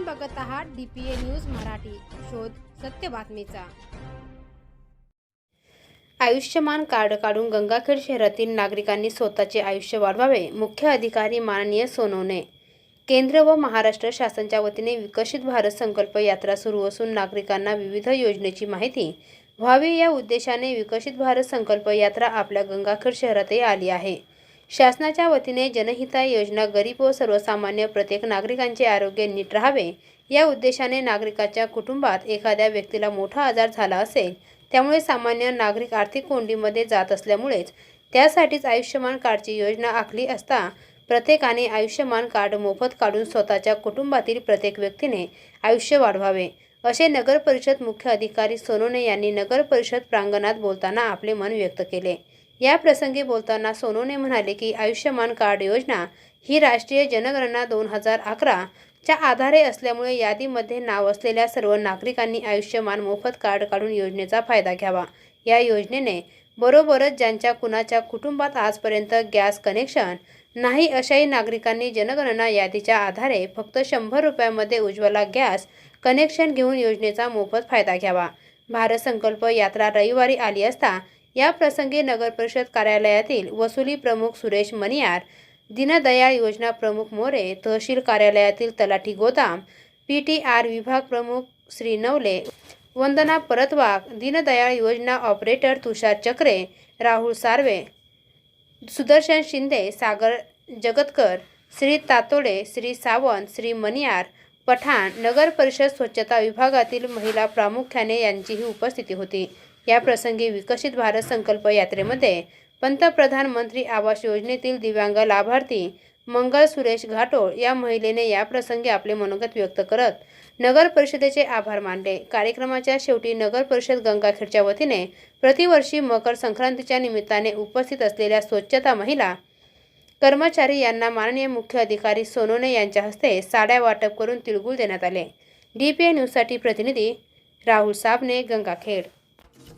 आपण बघत आहात डीपीए न्यूज मराठी. शोध सत्य बातमीचा. आयुष्यमान कार्ड काढून गंगाखेड शहरातील नागरिकांनी स्वतःचे आयुष्य वाढवावे मुख्य अधिकारी माननीय सोनवणे. केंद्र व महाराष्ट्र शासनाच्या वतीने विकसित भारत संकल्प यात्रा सुरू असून नागरिकांना विविध योजनेची माहिती व्हावी या उद्देशाने विकसित भारत संकल्प यात्रा आपल्या गंगाखेड शहरातही आली आहे. शासनाच्या वतीने जनहिता योजना गरीब व सर्वसामान्य प्रत्येक नागरिकांचे आरोग्य नीट राहावे या उद्देशाने नागरिकाच्या कुटुंबात एखाद्या व्यक्तीला मोठा आजार झाला असेल त्यामुळे सामान्य नागरिक आर्थिक कोंडीमध्ये जात असल्यामुळेच त्यासाठीच आयुष्यमान कार्डची योजना आखली असता प्रत्येकाने आयुष्यमान कार्ड मोफत काढून स्वतःच्या कुटुंबातील प्रत्येक व्यक्तीने आयुष्य वाढवावे असे नगर परिषद मुख्य अधिकारी सोनोने यांनी नगर परिषद प्रांगणात बोलताना आपले मन व्यक्त केले. या प्रसंगी बोलताना सोनूने म्हणाले की आयुष्यमान कार्ड योजना ही राष्ट्रीय जनगणना दोन हजार अकरा च्या आधारे असल्यामुळे यादीमध्ये नाव असलेल्या सर्व नागरिकांनी आयुष्यमान मोफत कार्ड काढून योजनेचा फायदा घ्यावा. या योजनेने बरोबरच ज्यांच्या कुणाच्या कुटुंबात आजपर्यंत गॅस कनेक्शन नाही अशाही नागरिकांनी जनगणना यादीच्या आधारे फक्त शंभर रुपयामध्ये उज्ज्वला गॅस कनेक्शन घेऊन योजनेचा मोफत फायदा घ्यावा. भारत संकल्प यात्रा रविवारी आली असता या प्रसंगी नगरपरिषद कार्यालयातील वसुली प्रमुख सुरेश मनियार दीनदयाळ योजना प्रमुख मोरे तहसील कार्यालयातील तलाठी गोदाम पी टी आर विभाग प्रमुख श्री नवले वंदना परतवाग दीनदयाळ योजना ऑपरेटर तुषार चक्रे राहुल सार्वे सुदर्शन शिंदे सागर जगतकर श्री तातोडे श्री सावंत श्री मनियार पठाण नगर परिषद स्वच्छता विभागातील महिला प्रामुख्याने यांचीही उपस्थिती होती. या प्रसंगी विकसित भारत संकल्प यात्रेमध्ये पंतप्रधान मंत्री आवास योजनेतील दिव्यांग लाभार्थी मंगल सुरेश घाटोळ या महिलेने या प्रसंगी आपले मनोगत व्यक्त करत नगर परिषदेचे आभार मानले. कार्यक्रमाच्या शेवटी नगर परिषद गंगाखेडच्या वतीने प्रतिवर्षी मकर संक्रांतीच्या निमित्ताने उपस्थित असलेल्या स्वच्छता महिला कर्मचारी यांना माननीय मुख्य अधिकारी सोनोने यांच्या हस्ते साड्या वाटप करून तिळगुळ देण्यात आले. डी पी डीपीए न्यूजसाठी प्रतिनिधी राहुल साबणे गंगाखेड.